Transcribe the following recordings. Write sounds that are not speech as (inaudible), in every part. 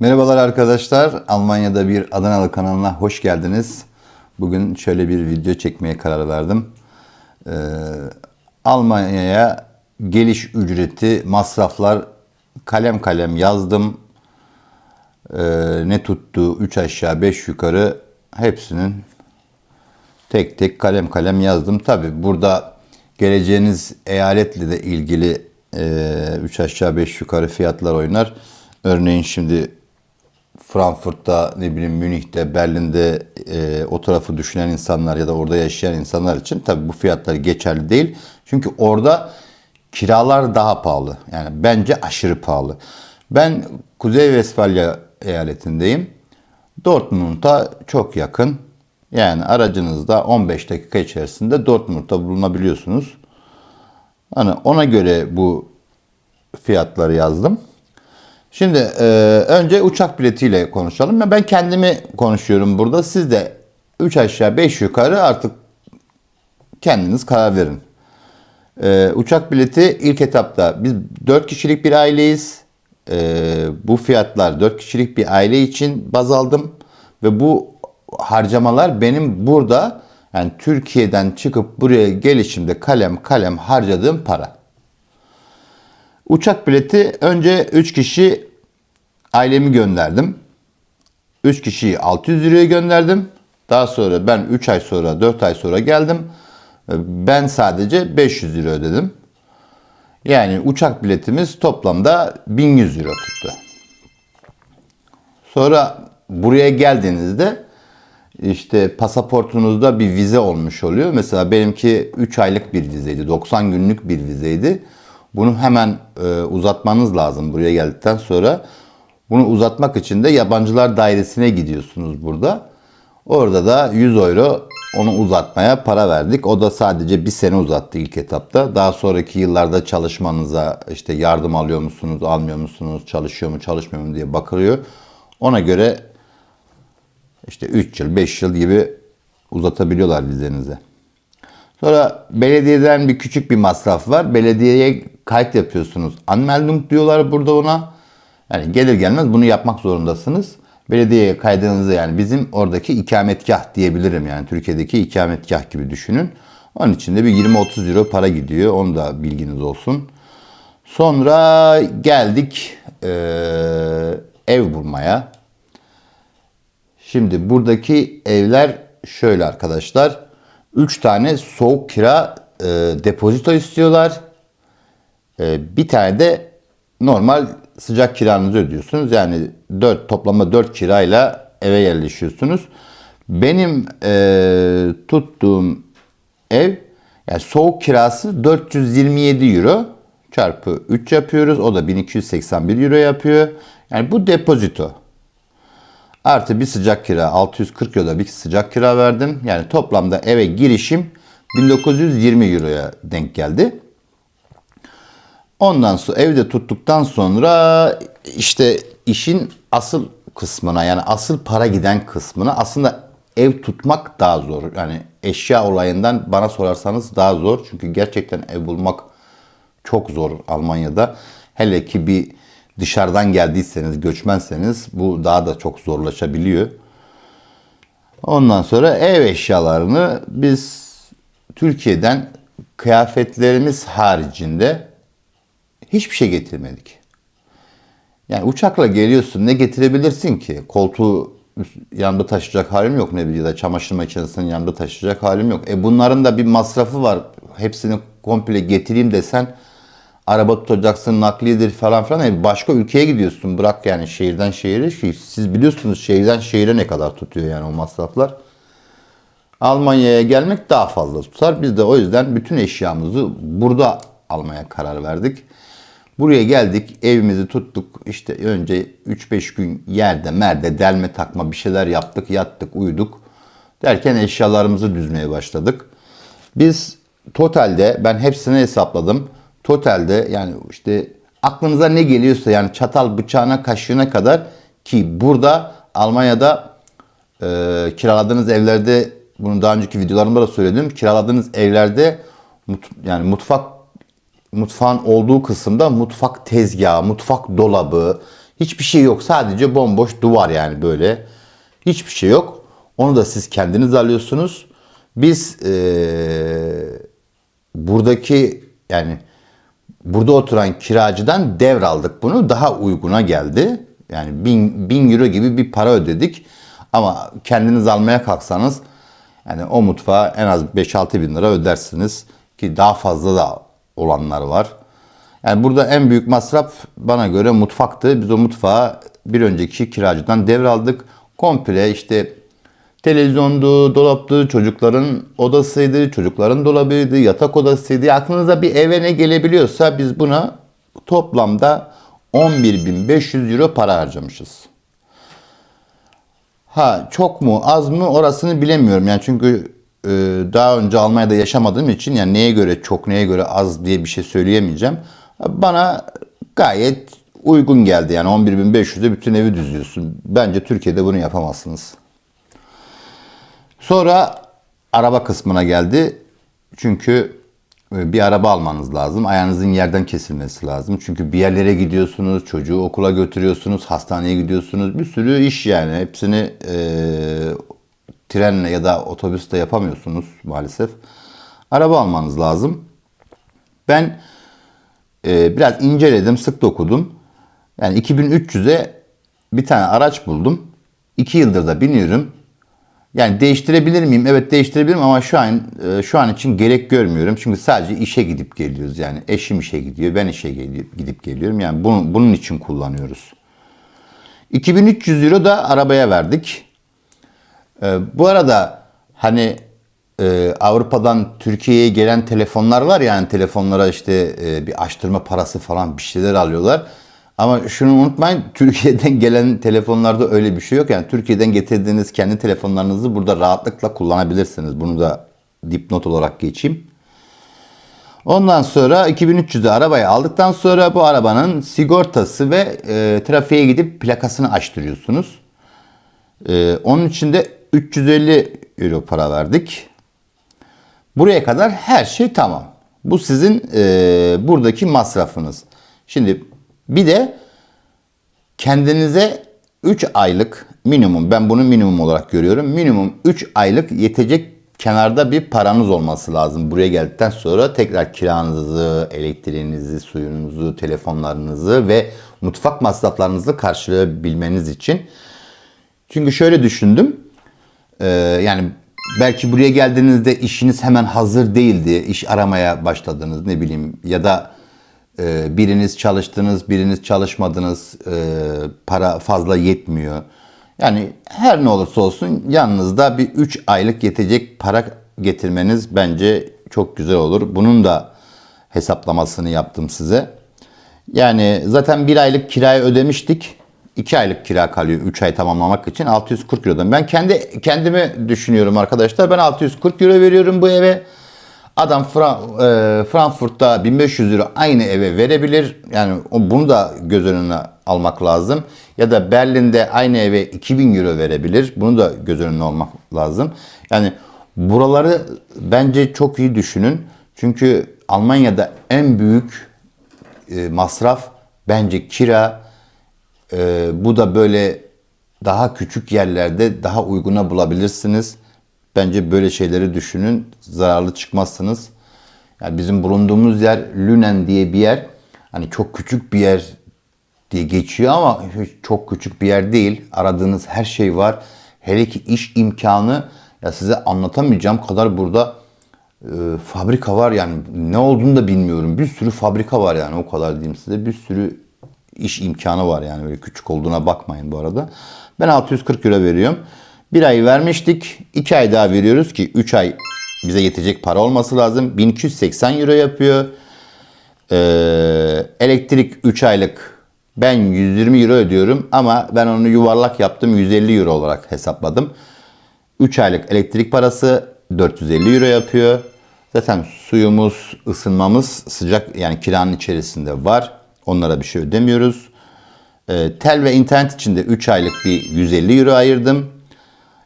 Merhabalar arkadaşlar. Almanya'da bir Adanalı kanalına hoş geldiniz. Bugün şöyle bir video çekmeye karar verdim. Ee, Almanya'ya geliş ücreti, masraflar kalem kalem yazdım. Ee, ne tuttu 3 aşağı 5 yukarı hepsinin tek tek kalem kalem yazdım. Tabi burada geleceğiniz eyaletle de ilgili 3 aşağı 5 yukarı fiyatlar oynar. Örneğin şimdi Frankfurt'ta, ne bileyim Münih'te, Berlin'de e, o tarafı düşünen insanlar ya da orada yaşayan insanlar için tabi bu fiyatlar geçerli değil. Çünkü orada kiralar daha pahalı. Yani bence aşırı pahalı. Ben Kuzey Vesfalya eyaletindeyim. Dortmund'a çok yakın. Yani aracınızda 15 dakika içerisinde Dortmund'da bulunabiliyorsunuz. Hani ona göre bu fiyatları yazdım. Şimdi e, önce uçak biletiyle konuşalım. Ben kendimi konuşuyorum burada. Siz de 3 aşağı 5 yukarı artık kendiniz karar verin. E, uçak bileti ilk etapta biz 4 kişilik bir aileyiz. E, bu fiyatlar 4 kişilik bir aile için baz aldım. Ve bu harcamalar benim burada yani Türkiye'den çıkıp buraya gelişimde kalem kalem harcadığım para. Uçak bileti önce 3 kişi ailemi gönderdim. 3 kişiyi 600 liraya gönderdim. Daha sonra ben 3 ay sonra 4 ay sonra geldim. Ben sadece 500 lira ödedim. Yani uçak biletimiz toplamda 1100 lira tuttu. Sonra buraya geldiğinizde işte pasaportunuzda bir vize olmuş oluyor. Mesela benimki 3 aylık bir vizeydi. 90 günlük bir vizeydi. Bunu hemen e, uzatmanız lazım buraya geldikten sonra. Bunu uzatmak için de yabancılar dairesine gidiyorsunuz burada. Orada da 100 euro onu uzatmaya para verdik. O da sadece bir sene uzattı ilk etapta. Daha sonraki yıllarda çalışmanıza işte yardım alıyor musunuz, almıyor musunuz, çalışıyor mu, çalışmıyor mu diye bakılıyor. Ona göre işte 3 yıl, 5 yıl gibi uzatabiliyorlar vizenize. Sonra belediyeden bir küçük bir masraf var. Belediyeye kayıt yapıyorsunuz. Anmeldung diyorlar burada ona. Yani gelir gelmez bunu yapmak zorundasınız. Belediyeye kaydınızı yani bizim oradaki ikametgah diyebilirim yani Türkiye'deki ikametgah gibi düşünün. Onun için de bir 20-30 euro para gidiyor. Onu da bilginiz olsun. Sonra geldik ee, ev bulmaya. Şimdi buradaki evler şöyle arkadaşlar. 3 tane soğuk kira e, depozito istiyorlar. E, bir tane de normal sıcak kiranızı ödüyorsunuz. Yani 4 toplamda 4 kirayla eve yerleşiyorsunuz. Benim e, tuttuğum ev yani soğuk kirası 427 euro çarpı 3 yapıyoruz. O da 1281 euro yapıyor. Yani bu depozito. Artı bir sıcak kira 640 euro bir sıcak kira verdim. Yani toplamda eve girişim 1920 euroya denk geldi. Ondan sonra evde tuttuktan sonra işte işin asıl kısmına yani asıl para giden kısmına aslında ev tutmak daha zor. Yani eşya olayından bana sorarsanız daha zor. Çünkü gerçekten ev bulmak çok zor Almanya'da. Hele ki bir dışarıdan geldiyseniz, göçmenseniz bu daha da çok zorlaşabiliyor. Ondan sonra ev eşyalarını biz Türkiye'den kıyafetlerimiz haricinde hiçbir şey getirmedik. Yani uçakla geliyorsun ne getirebilirsin ki? Koltuğu yanında taşıyacak halim yok ne bileyim da çamaşır makinesinin yanında taşıyacak halim yok. E bunların da bir masrafı var. Hepsini komple getireyim desen araba tutacaksın, nakliyedir falan filan. Yani başka ülkeye gidiyorsun. Bırak yani şehirden şehire. Siz biliyorsunuz şehirden şehire ne kadar tutuyor yani o masraflar. Almanya'ya gelmek daha fazla tutar. Biz de o yüzden bütün eşyamızı burada almaya karar verdik. Buraya geldik, evimizi tuttuk. İşte önce 3-5 gün yerde, merde, delme takma bir şeyler yaptık, yattık, uyuduk. Derken eşyalarımızı düzmeye başladık. Biz totalde, ben hepsini hesapladım. Totalde yani işte aklınıza ne geliyorsa yani çatal bıçağına kaşığına kadar ki burada Almanya'da e, kiraladığınız evlerde bunu daha önceki videolarımda da söyledim. Kiraladığınız evlerde mut, yani mutfak mutfağın olduğu kısımda mutfak tezgahı, mutfak dolabı, Hiçbir şey yok. Sadece bomboş duvar yani böyle. Hiçbir şey yok. Onu da siz kendiniz alıyorsunuz. Biz eee, buradaki yani burada oturan kiracıdan devraldık bunu. Daha uyguna geldi. Yani bin, bin euro gibi bir para ödedik. Ama kendiniz almaya kalksanız yani o mutfağa en az 5-6 bin lira ödersiniz. Ki daha fazla da olanlar var. Yani burada en büyük masraf bana göre mutfaktı. Biz o mutfağı bir önceki kiracıdan devraldık. Komple işte televizyondu, dolaptı, çocukların odasıydı, çocukların dolabıydı, yatak odasıydı. Aklınıza bir eve ne gelebiliyorsa biz buna toplamda 11.500 euro para harcamışız. Ha çok mu az mı orasını bilemiyorum yani çünkü daha önce Almanya'da yaşamadığım için yani neye göre çok neye göre az diye bir şey söyleyemeyeceğim. Bana gayet uygun geldi yani 11.500'e bütün evi düzüyorsun. Bence Türkiye'de bunu yapamazsınız. Sonra araba kısmına geldi. Çünkü e, bir araba almanız lazım. Ayağınızın yerden kesilmesi lazım. Çünkü bir yerlere gidiyorsunuz, çocuğu okula götürüyorsunuz, hastaneye gidiyorsunuz. Bir sürü iş yani. Hepsini e, trenle ya da otobüste yapamıyorsunuz maalesef. Araba almanız lazım. Ben e, biraz inceledim, sık dokudum. Yani 2300'e bir tane araç buldum. 2 yıldır da biniyorum. Yani değiştirebilir miyim? Evet değiştirebilirim ama şu an e, şu an için gerek görmüyorum. Çünkü sadece işe gidip geliyoruz. Yani eşim işe gidiyor, ben işe gidip, geliyorum. Yani bunun, bunun için kullanıyoruz. 2300 euro da arabaya verdik. E, bu arada hani e, Avrupa'dan Türkiye'ye gelen telefonlar var ya, yani telefonlara işte e, bir açtırma parası falan bir şeyler alıyorlar. Ama şunu unutmayın (laughs) Türkiye'den gelen telefonlarda öyle bir şey yok. Yani Türkiye'den getirdiğiniz kendi telefonlarınızı burada rahatlıkla kullanabilirsiniz. Bunu da dipnot olarak geçeyim. Ondan sonra 2300'de arabayı aldıktan sonra bu arabanın sigortası ve e, trafiğe gidip plakasını açtırıyorsunuz. E, onun için de 350 euro para verdik. Buraya kadar her şey tamam. Bu sizin e, buradaki masrafınız. Şimdi bir de kendinize 3 aylık minimum ben bunu minimum olarak görüyorum. Minimum 3 aylık yetecek kenarda bir paranız olması lazım. Buraya geldikten sonra tekrar kiranızı, elektriğinizi, suyunuzu, telefonlarınızı ve mutfak masraflarınızı karşılayabilmeniz için. Çünkü şöyle düşündüm. Ee, yani belki buraya geldiğinizde işiniz hemen hazır değildi. İş aramaya başladınız ne bileyim ya da e, biriniz çalıştınız, biriniz çalışmadınız, e, para fazla yetmiyor. Yani her ne olursa olsun yanınızda bir 3 aylık yetecek para getirmeniz bence çok güzel olur. Bunun da hesaplamasını yaptım size. Yani zaten bir aylık kirayı ödemiştik. 2 aylık kira kalıyor 3 ay tamamlamak için 640 Euro'dan. Ben kendi kendimi düşünüyorum arkadaşlar. Ben 640 Euro veriyorum bu eve. Adam Fra, e, Frankfurt'ta 1500 euro aynı eve verebilir. Yani bunu da göz önüne almak lazım. Ya da Berlin'de aynı eve 2000 euro verebilir. Bunu da göz önüne almak lazım. Yani buraları bence çok iyi düşünün. Çünkü Almanya'da en büyük e, masraf bence kira. E, bu da böyle daha küçük yerlerde daha uyguna bulabilirsiniz. Bence böyle şeyleri düşünün. Zararlı çıkmazsınız. Yani bizim bulunduğumuz yer Lünen diye bir yer. Hani çok küçük bir yer diye geçiyor ama çok küçük bir yer değil. Aradığınız her şey var. Hele ki iş imkanı ya size anlatamayacağım kadar burada e, fabrika var yani ne olduğunu da bilmiyorum. Bir sürü fabrika var yani o kadar diyeyim size. Bir sürü iş imkanı var yani böyle küçük olduğuna bakmayın bu arada. Ben 640 euro veriyorum. Bir ay vermiştik. 2 ay daha veriyoruz ki 3 ay bize yetecek para olması lazım. 1280 euro yapıyor. Ee, elektrik 3 aylık ben 120 euro ödüyorum ama ben onu yuvarlak yaptım 150 euro olarak hesapladım. 3 aylık elektrik parası 450 euro yapıyor. Zaten suyumuz, ısınmamız sıcak yani kiranın içerisinde var. Onlara bir şey ödemiyoruz. Ee, tel ve internet için de 3 aylık bir 150 euro ayırdım.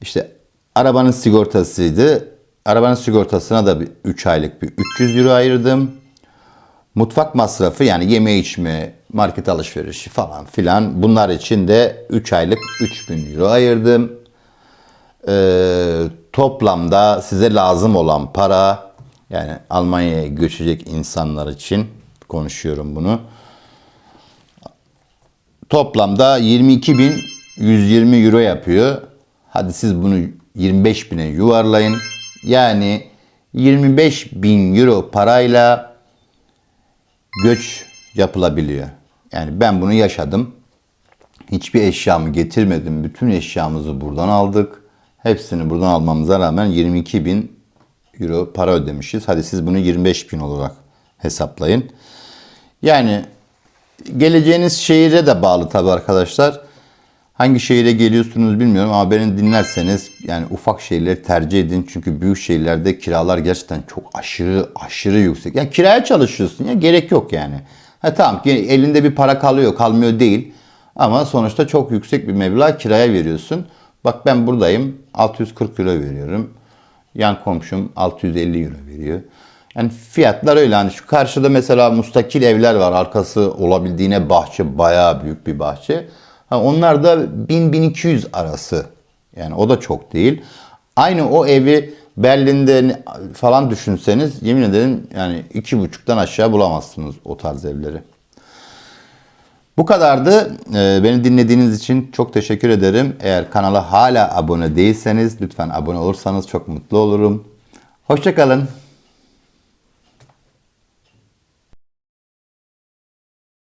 İşte arabanın sigortasıydı. Arabanın sigortasına da bir 3 aylık bir 300 euro ayırdım. Mutfak masrafı yani yeme içme market alışverişi falan filan. Bunlar için de 3 aylık 3000 euro ayırdım. Ee, toplamda size lazım olan para yani Almanya'ya göçecek insanlar için konuşuyorum bunu. Toplamda 22.120 euro yapıyor. Hadi siz bunu 25 bine yuvarlayın. Yani 25 bin euro parayla göç yapılabiliyor. Yani ben bunu yaşadım. Hiçbir eşyamı getirmedim. Bütün eşyamızı buradan aldık. Hepsini buradan almamıza rağmen 22 bin euro para ödemişiz. Hadi siz bunu 25 bin olarak hesaplayın. Yani geleceğiniz şehire de bağlı tabii arkadaşlar. Hangi şehire geliyorsunuz bilmiyorum ama beni dinlerseniz yani ufak şehirleri tercih edin. Çünkü büyük şehirlerde kiralar gerçekten çok aşırı aşırı yüksek. Yani kiraya çalışıyorsun ya gerek yok yani. Ha tamam elinde bir para kalıyor kalmıyor değil. Ama sonuçta çok yüksek bir meblağ kiraya veriyorsun. Bak ben buradayım 640 euro veriyorum. Yan komşum 650 euro veriyor. Yani fiyatlar öyle. Hani şu karşıda mesela mustakil evler var. Arkası olabildiğine bahçe bayağı büyük bir bahçe. Ha, onlar da 1000-1200 arası. Yani o da çok değil. Aynı o evi Berlin'de falan düşünseniz yemin ederim yani iki buçuktan aşağı bulamazsınız o tarz evleri. Bu kadardı. Ee, Beni dinlediğiniz için çok teşekkür ederim. Eğer kanala hala abone değilseniz lütfen abone olursanız çok mutlu olurum. Hoşçakalın.